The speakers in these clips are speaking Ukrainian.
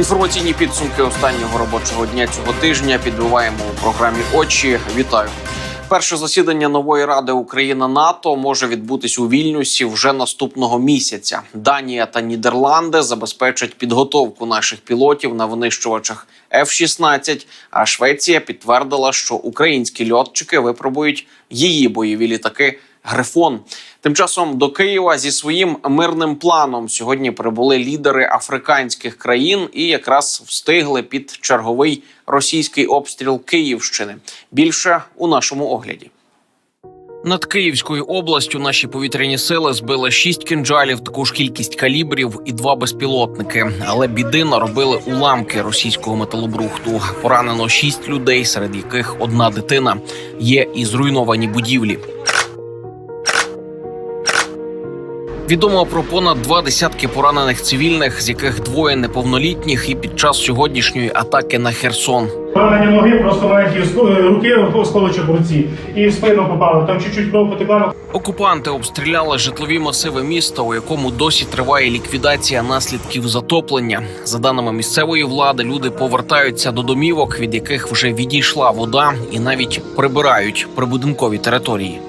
Інформаційні підсумки останнього робочого дня цього тижня підбиваємо у програмі Очі. Вітаю. Перше засідання нової ради Україна НАТО може відбутись у Вільнюсі вже наступного місяця. Данія та Нідерланди забезпечать підготовку наших пілотів на винищувачах F-16, А Швеція підтвердила, що українські льотчики випробують її бойові літаки. Грифон тим часом до Києва зі своїм мирним планом сьогодні прибули лідери африканських країн і якраз встигли під черговий російський обстріл Київщини. Більше у нашому огляді. Над Київською областю наші повітряні сили збили шість кинджалів, таку ж кількість калібрів і два безпілотники. Але біди наробили уламки російського металобрухту. Поранено шість людей, серед яких одна дитина. Є і зруйновані будівлі. Відомо про понад два десятки поранених цивільних, з яких двоє неповнолітніх, і під час сьогоднішньої атаки на Херсон. Поранення ноги, просто маленькі руки, осколочок в руці, і в спину попало. Там чуть-чуть кров потекла. Окупанти обстріляли житлові масиви міста, у якому досі триває ліквідація наслідків затоплення. За даними місцевої влади, люди повертаються до домівок, від яких вже відійшла вода, і навіть прибирають прибудинкові території.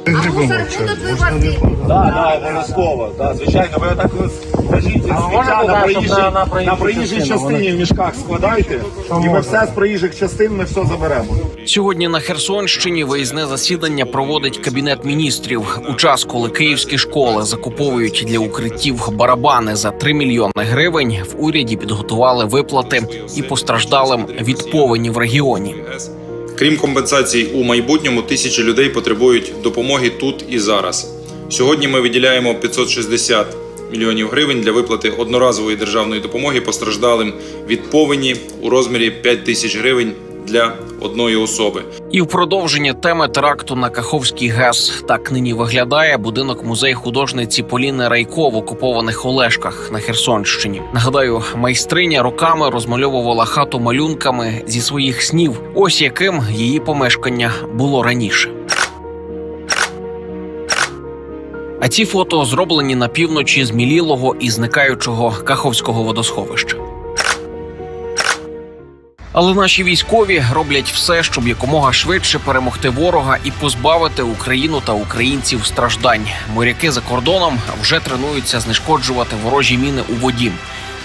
Да, да, обов'язково. Да, звичайно, ви отак ось кажіть сміття на проїжджій, на проїжджій частині в мішках складайте, і ми все з проїжджих частин ми все заберемо. Сьогодні на Херсонщині виїзне засідання проводить кабінет міністрів у час, коли київські школи закуповують для укриттів барабани за 3 мільйони гривень. В уряді підготували виплати і постраждалим від повені в регіоні. Крім компенсацій у майбутньому, тисячі людей потребують допомоги тут і зараз. Сьогодні ми виділяємо 560 мільйонів гривень для виплати одноразової державної допомоги постраждалим від повені у розмірі 5 тисяч гривень для одної особи. І в продовження теми теракту на Каховський ГЕС так нині виглядає будинок музей художниці Поліни Райко в окупованих Олешках на Херсонщині. Нагадаю, майстриня роками розмальовувала хату малюнками зі своїх снів. Ось яким її помешкання було раніше. А ці фото зроблені на півночі змілілого і зникаючого Каховського водосховища. Але наші військові роблять все, щоб якомога швидше перемогти ворога і позбавити Україну та українців страждань. Моряки за кордоном вже тренуються знешкоджувати ворожі міни у воді.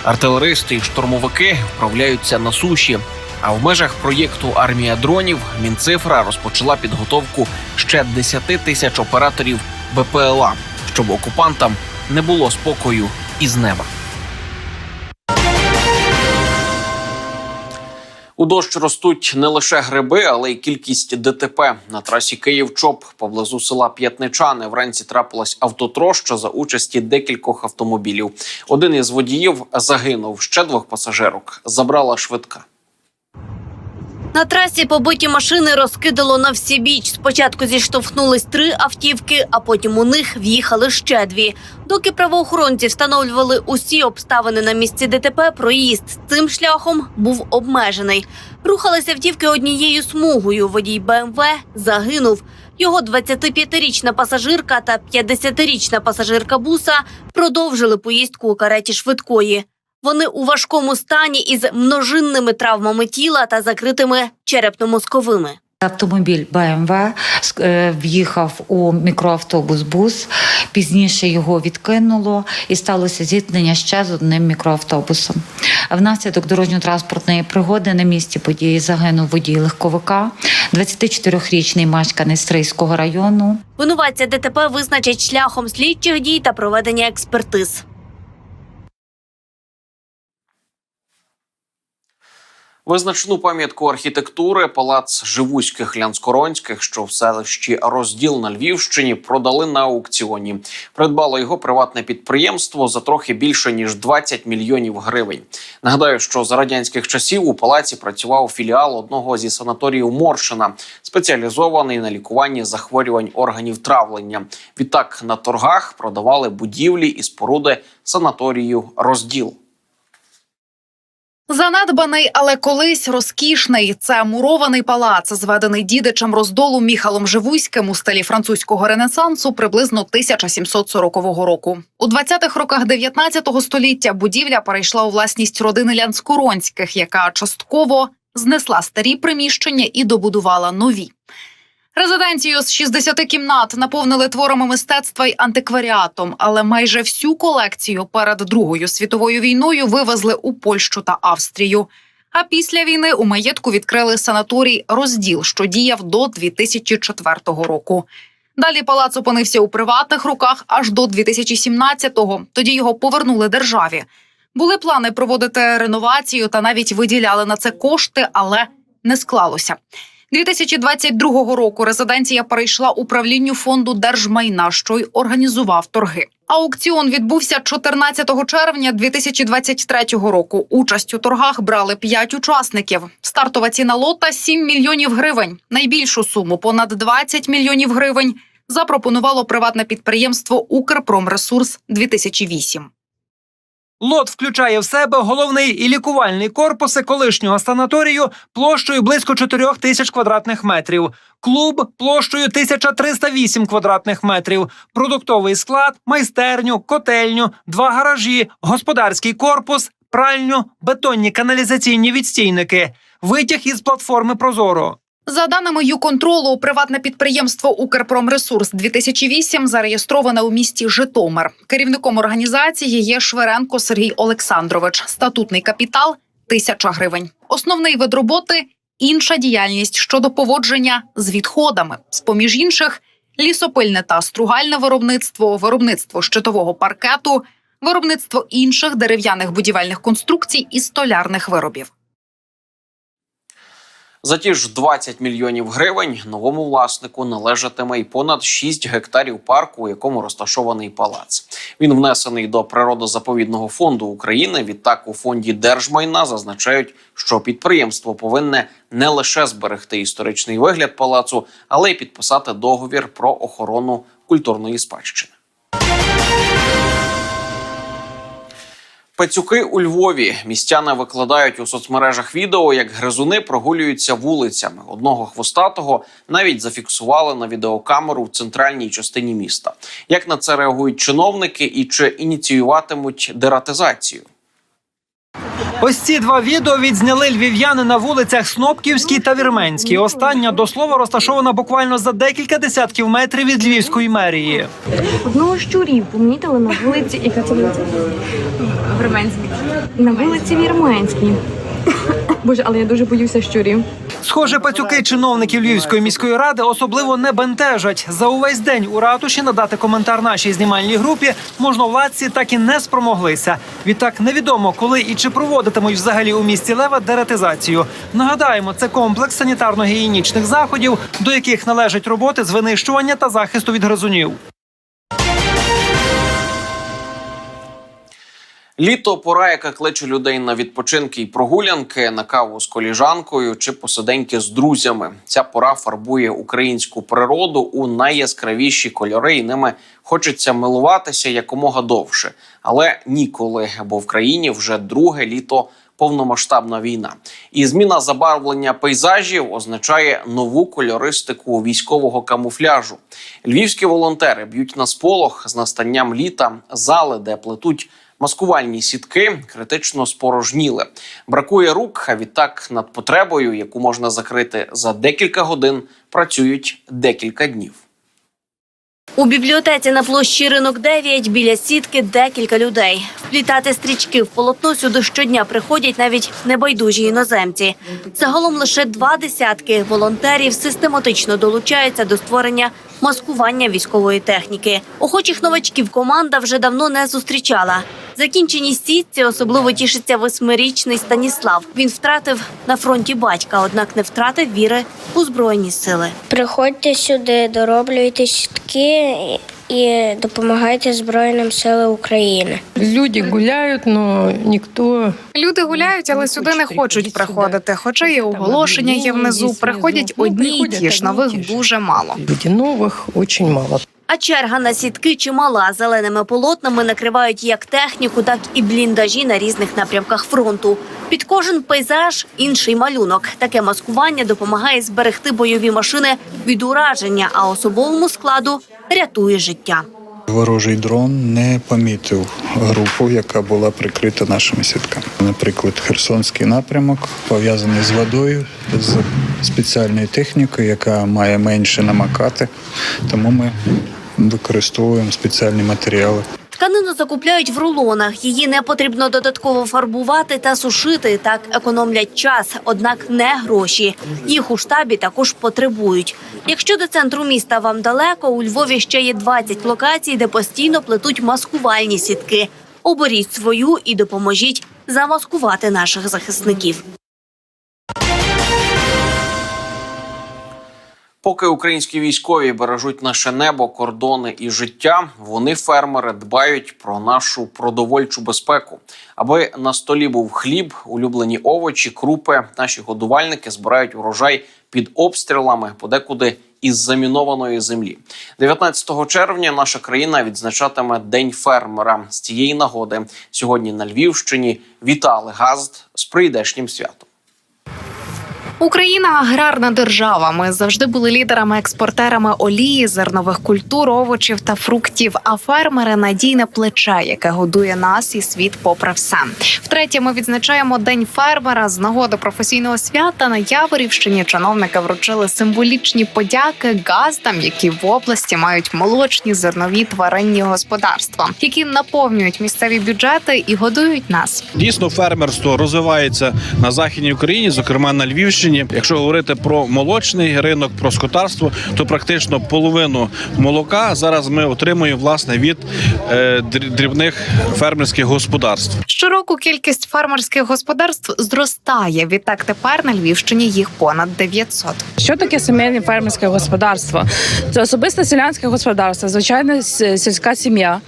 Артилеристи і штурмовики вправляються на суші. А в межах проєкту Армія дронів Мінцифра розпочала підготовку ще 10 тисяч операторів БПЛА, щоб окупантам не було спокою із неба. У дощ ростуть не лише гриби, але й кількість ДТП на трасі Київ-Чоп поблизу села П'ятничани. Вранці трапилась автотроща за участі декількох автомобілів. Один із водіїв загинув. Ще двох пасажирок забрала швидка. На трасі побиті машини розкидало на всі біч. Спочатку зіштовхнулись три автівки, а потім у них в'їхали ще дві. Доки правоохоронці встановлювали усі обставини на місці ДТП, проїзд цим шляхом був обмежений. Рухалися автівки однією смугою. Водій БМВ загинув. Його 25-річна пасажирка та 50-річна пасажирка буса продовжили поїздку у кареті швидкої. Вони у важкому стані із множинними травмами тіла та закритими черепно-мозковими. Автомобіль БМВ е, в'їхав у мікроавтобус бус. Пізніше його відкинуло і сталося зіткнення ще з одним мікроавтобусом. Внаслідок дорожньо-транспортної пригоди на місці події загинув водій легковика, 24-річний мешканець Стрийського району. Винуватця ДТП визначать шляхом слідчих дій та проведення експертиз. Визначну пам'ятку архітектури палац Живуських Лянскоронських, що в селищі Розділ на Львівщині, продали на аукціоні. Придбало його приватне підприємство за трохи більше ніж 20 мільйонів гривень. Нагадаю, що за радянських часів у палаці працював філіал одного зі санаторіїв Моршина, спеціалізований на лікуванні захворювань органів травлення. Відтак на торгах продавали будівлі і споруди санаторію Розділ. Занедбаний, але колись розкішний. Це мурований палац, зведений дідичем роздолу Міхалом Живуським у стилі французького ренесансу приблизно 1740 року. У 20-х роках 19 століття будівля перейшла у власність родини Лянскоронських, яка частково знесла старі приміщення і добудувала нові. Резиденцію з 60 кімнат наповнили творами мистецтва й антикваріатом, але майже всю колекцію перед Другою світовою війною вивезли у Польщу та Австрію. А після війни у маєтку відкрили санаторій розділ, що діяв до 2004 року. Далі палац опинився у приватних руках аж до 2017-го. Тоді його повернули державі. Були плани проводити реновацію та навіть виділяли на це кошти, але не склалося. 2022 року резиденція перейшла управлінню фонду держмайна, що й організував торги. Аукціон відбувся 14 червня 2023 року. Участь у торгах брали 5 учасників. Стартова ціна лота 7 мільйонів гривень. Найбільшу суму понад 20 мільйонів гривень запропонувало приватне підприємство Укрпромресурс 2008 Лот включає в себе головний і лікувальний корпуси колишнього санаторію площею близько 4 тисяч квадратних метрів, клуб площею 1308 квадратних метрів, продуктовий склад, майстерню, котельню, два гаражі, господарський корпус, пральню, бетонні каналізаційні відстійники, витяг із платформи Прозоро. За даними ЮКонтролу, приватне підприємство Укрпромресурс 2008 зареєстроване у місті Житомир. Керівником організації є Шверенко Сергій Олександрович. Статутний капітал тисяча гривень. Основний вид роботи інша діяльність щодо поводження з відходами. З поміж інших лісопильне та стругальне виробництво, виробництво щитового паркету, виробництво інших дерев'яних будівельних конструкцій і столярних виробів. За ті ж 20 мільйонів гривень новому власнику належатиме й понад 6 гектарів парку, у якому розташований палац. Він внесений до природозаповідного фонду України. Відтак у фонді держмайна зазначають, що підприємство повинне не лише зберегти історичний вигляд палацу, але й підписати договір про охорону культурної спадщини. Пацюки у Львові містяни викладають у соцмережах відео, як гризуни прогулюються вулицями. Одного хвостатого навіть зафіксували на відеокамеру в центральній частині міста. Як на це реагують чиновники і чи ініціюватимуть дератизацію? Ось ці два відео відзняли львів'яни на вулицях Снопківській та Вірменській. Остання до слова розташована буквально за декілька десятків метрів від львівської мерії. Одного щурів помітили на вулиці, і? Вірменській. На вулиці Вірменській. Боже, але я дуже боюся щурів. Схоже, пацюки чиновників Львівської міської ради особливо не бентежать. За увесь день у ратуші надати коментар нашій знімальній групі можновладці так і не спромоглися. Відтак невідомо, коли і чи проводитимуть взагалі у місті Лева дератизацію. Нагадаємо, це комплекс санітарно-гігієнічних заходів, до яких належать роботи з винищування та захисту від гризунів. Літо пора, яка кличе людей на відпочинки і прогулянки, на каву з коліжанкою чи посиденьки з друзями. Ця пора фарбує українську природу у найяскравіші кольори, і ними хочеться милуватися якомога довше. Але ніколи, бо в країні вже друге літо. Повномасштабна війна і зміна забарвлення пейзажів означає нову кольористику військового камуфляжу. Львівські волонтери б'ють на сполох з настанням літа зали, де плетуть маскувальні сітки, критично спорожніли. Бракує рук, а відтак над потребою, яку можна закрити за декілька годин, працюють декілька днів. У бібліотеці на площі ринок 9 біля сітки декілька людей. Вплітати стрічки в полотно сюди щодня приходять навіть небайдужі іноземці. Загалом лише два десятки волонтерів систематично долучаються до створення маскування військової техніки. Охочих новачків команда вже давно не зустрічала. Закінчені сітці особливо тішиться восьмирічний Станіслав. Він втратив на фронті батька, однак не втратив віри у збройні сили. Приходьте сюди, дороблюйте сітки і допомагайте Збройним силам України. Люди гуляють, але ніхто Люди гуляють, але сюди не хочуть приходити. Хоча є оголошення є внизу. Приходять одні і ті ж нових дуже мало. Люди нових дуже мало. А черга на сітки чимала. Зеленими полотнами накривають як техніку, так і бліндажі на різних напрямках фронту. Під кожен пейзаж інший малюнок. Таке маскування допомагає зберегти бойові машини від ураження, а особовому складу рятує життя. Ворожий дрон не помітив групу, яка була прикрита нашими сітками. Наприклад, Херсонський напрямок пов'язаний з водою, з спеціальною технікою, яка має менше намакати. Тому ми використовуємо спеціальні матеріали. Тканину закупляють в рулонах. Її не потрібно додатково фарбувати та сушити. Так економлять час, однак не гроші. Їх у штабі також потребують. Якщо до центру міста вам далеко, у Львові ще є 20 локацій, де постійно плетуть маскувальні сітки. Оберіть свою і допоможіть замаскувати наших захисників. Поки українські військові бережуть наше небо, кордони і життя, вони фермери дбають про нашу продовольчу безпеку. Аби на столі був хліб, улюблені овочі, крупи. Наші годувальники збирають урожай під обстрілами, подекуди із замінованої землі. 19 червня наша країна відзначатиме День фермера. З цієї нагоди сьогодні на Львівщині вітали газд з прийдешнім святом. Україна аграрна держава. Ми завжди були лідерами-експортерами олії, зернових культур, овочів та фруктів. А фермери надійне плече, яке годує нас і світ попри все. Втретє, ми відзначаємо день фермера з нагоди професійного свята. На Яворівщині чиновники вручили символічні подяки газдам, які в області мають молочні зернові тваринні господарства, які наповнюють місцеві бюджети і годують нас. Дійсно, фермерство розвивається на західній Україні, зокрема на Львівщині. Якщо говорити про молочний ринок, про скотарство, то практично половину молока зараз ми отримуємо власне від е, дрібних фермерських господарств. Щороку кількість фермерських господарств зростає. Відтак тепер на Львівщині їх понад 900. Що таке сімейне фермерське господарство? Це особисте селянське господарство, звичайна сільська сім'я,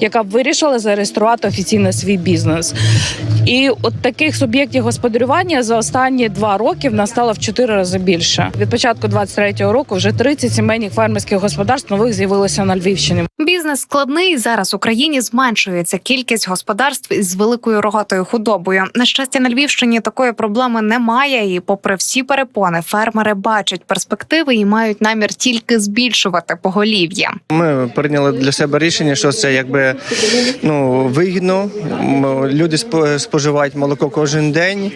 яка б вирішила зареєструвати офіційно свій бізнес. І от таких суб'єктів господарювання за останні два роки в нас стало в чотири рази більше. Від початку 23-го року вже 30 сімейних фермерських господарств нових з'явилося на Львівщині. Бізнес складний зараз в Україні зменшується кількість господарств із великою рогатою худобою. На щастя, на Львівщині такої проблеми немає. І, попри всі перепони, фермери бачать перспективи і мають намір тільки збільшувати поголів'я. Ми прийняли для себе рішення, що це якби ну вигідно. Люди спо- споживають молоко кожен день,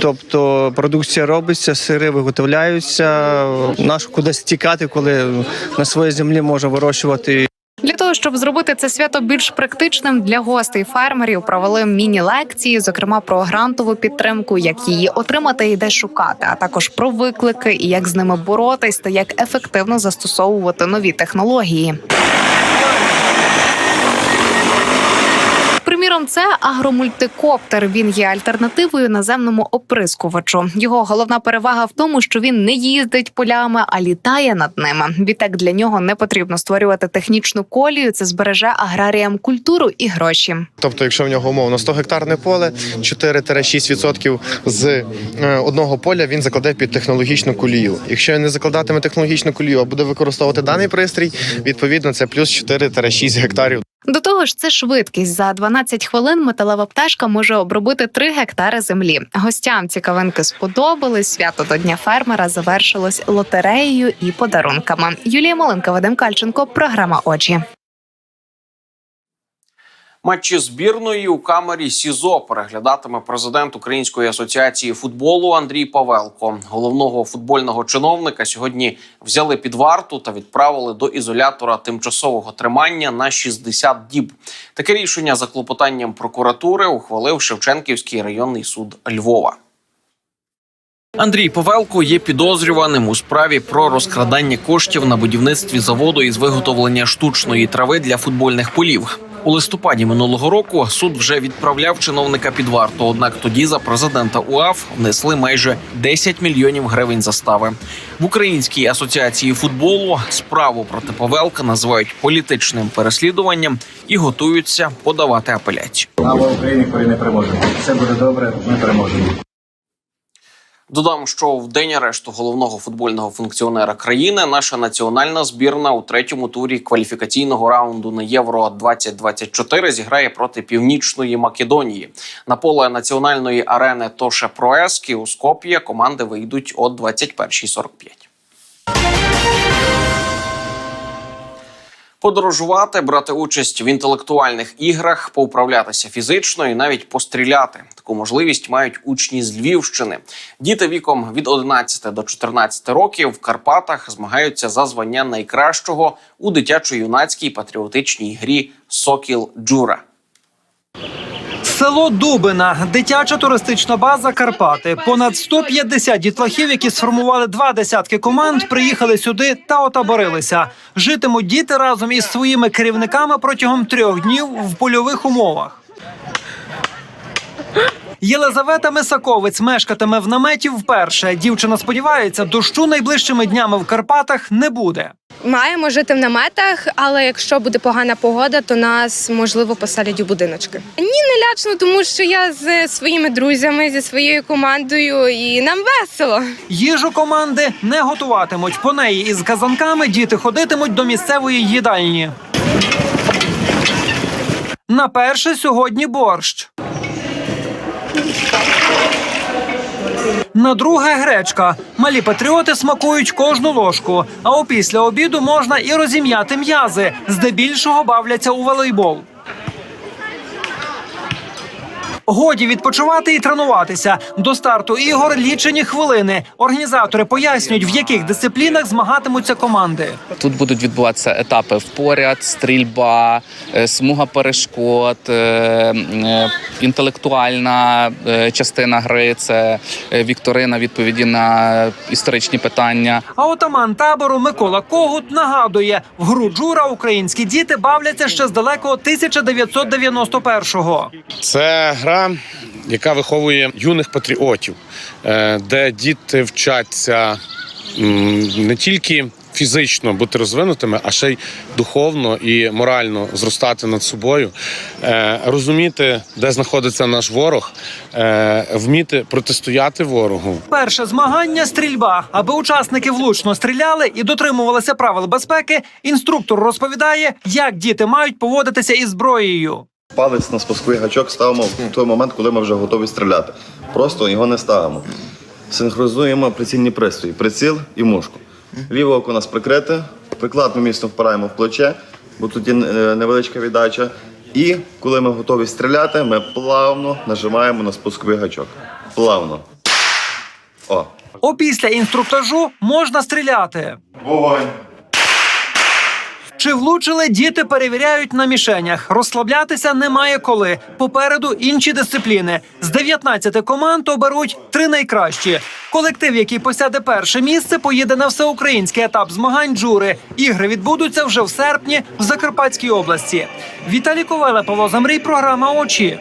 тобто продукція робиться, сири виготовляються. Наш кудись тікати, коли на своїй землі можна вирощувати Для того щоб зробити це свято більш практичним для гостей фермерів, провели міні-лекції, зокрема про грантову підтримку, як її отримати і де шукати, а також про виклики і як з ними боротись та як ефективно застосовувати нові технології. Приміром, це агромультикоптер. Він є альтернативою наземному оприскувачу. Його головна перевага в тому, що він не їздить полями, а літає над ними. Відтак для нього не потрібно створювати технічну колію. Це збереже аграріям культуру і гроші. Тобто, якщо в нього умовно 100 гектарне поле, 4-6% з е, одного поля він закладе під технологічну колію. Якщо не закладатиме технологічну колію, а буде використовувати даний пристрій, відповідно це плюс 4-6 гектарів. До того ж, це швидкість. За 12 хвилин металева пташка може обробити 3 гектари землі. Гостям цікавинки сподобались. Свято до дня фермера завершилось лотереєю і подарунками. Юлія Маленка, Вадим Кальченко, програма Очі. Матчі збірної у камері СІЗО переглядатиме президент Української асоціації футболу Андрій Павелко. Головного футбольного чиновника сьогодні взяли під варту та відправили до ізолятора тимчасового тримання на 60 діб. Таке рішення за клопотанням прокуратури ухвалив Шевченківський районний суд Львова. Андрій Павелко є підозрюваним у справі про розкрадання коштів на будівництві заводу із виготовлення штучної трави для футбольних полів. У листопаді минулого року суд вже відправляв чиновника під варту. Однак тоді за президента УАФ внесли майже 10 мільйонів гривень застави. В Українській асоціації футболу справу проти Павелка називають політичним переслідуванням і готуються подавати апеляцію. Слава Україні, коли не переможемо. Все буде добре, ми переможемо. Додам, що в день арешту головного футбольного функціонера країни наша національна збірна у третьому турі кваліфікаційного раунду на євро 2024 зіграє проти північної Македонії. На поле національної арени Тоше Проески у Скоп'є команди вийдуть о 21.45. Подорожувати, брати участь в інтелектуальних іграх, поуправлятися фізично і навіть постріляти. Таку можливість мають учні з Львівщини. Діти віком від 11 до 14 років в Карпатах змагаються за звання найкращого у дитячо-юнацькій патріотичній грі Сокіл Джура. Село Дубина, дитяча туристична база Карпати. Понад 150 дітлахів, які сформували два десятки команд, приїхали сюди та отаборилися. Житимуть діти разом із своїми керівниками протягом трьох днів в польових умовах. Єлизавета Мисаковець мешкатиме в наметі вперше. Дівчина сподівається, дощу найближчими днями в Карпатах не буде. Маємо жити в наметах, але якщо буде погана погода, то нас можливо поселять у будиночки. Ні, не лячно, тому що я з своїми друзями, зі своєю командою, і нам весело. Їжу команди не готуватимуть. По неї із казанками діти ходитимуть до місцевої їдальні. На перше сьогодні борщ. На друге гречка. Малі патріоти смакують кожну ложку. А опісля обіду можна і розім'яти м'язи. Здебільшого бавляться у волейбол. Годі відпочивати і тренуватися. До старту ігор лічені хвилини. Організатори пояснюють, в яких дисциплінах змагатимуться команди. Тут будуть відбуватися етапи впоряд, стрільба, е, смуга перешкод, е, е, інтелектуальна частина гри це вікторина відповіді на історичні питання. А отаман табору Микола Когут нагадує, в гру джура українські діти бавляться ще з далекого 1991-го. Це гра, яка виховує юних патріотів, е, де діти вчаться не тільки фізично бути розвинутими, а ще й духовно і морально зростати над собою, е, розуміти, де знаходиться наш ворог, е, вміти протистояти ворогу. Перше змагання стрільба. Аби учасники влучно стріляли і дотримувалися правил безпеки. Інструктор розповідає, як діти мають поводитися із зброєю. Палець на спусковий гачок ставимо в той момент, коли ми вже готові стріляти. Просто його не ставимо. Синхронізуємо прицільні пристрої, приціл і мушку. Ліве око у нас прикрите, приклад ми міцно впираємо в плече, бо тут є е, невеличка віддача. І коли ми готові стріляти, ми плавно нажимаємо на спусковий гачок. Плавно. О. Опісля інструктажу можна стріляти. Вогонь. Чи влучили діти перевіряють на мішенях. Розслаблятися немає коли. Попереду інші дисципліни. З 19 команд оберуть три найкращі. Колектив, який посяде перше місце, поїде на всеукраїнський етап змагань джури. Ігри відбудуться вже в серпні в Закарпатській області. Віталій Ковале, Павло Замрій, програма Очі.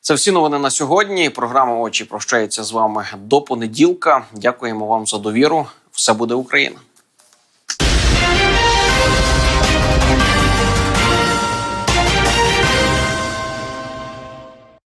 Це всі новини на сьогодні. Програма очі прощається з вами до понеділка. Дякуємо вам за довіру. Все буде Україна.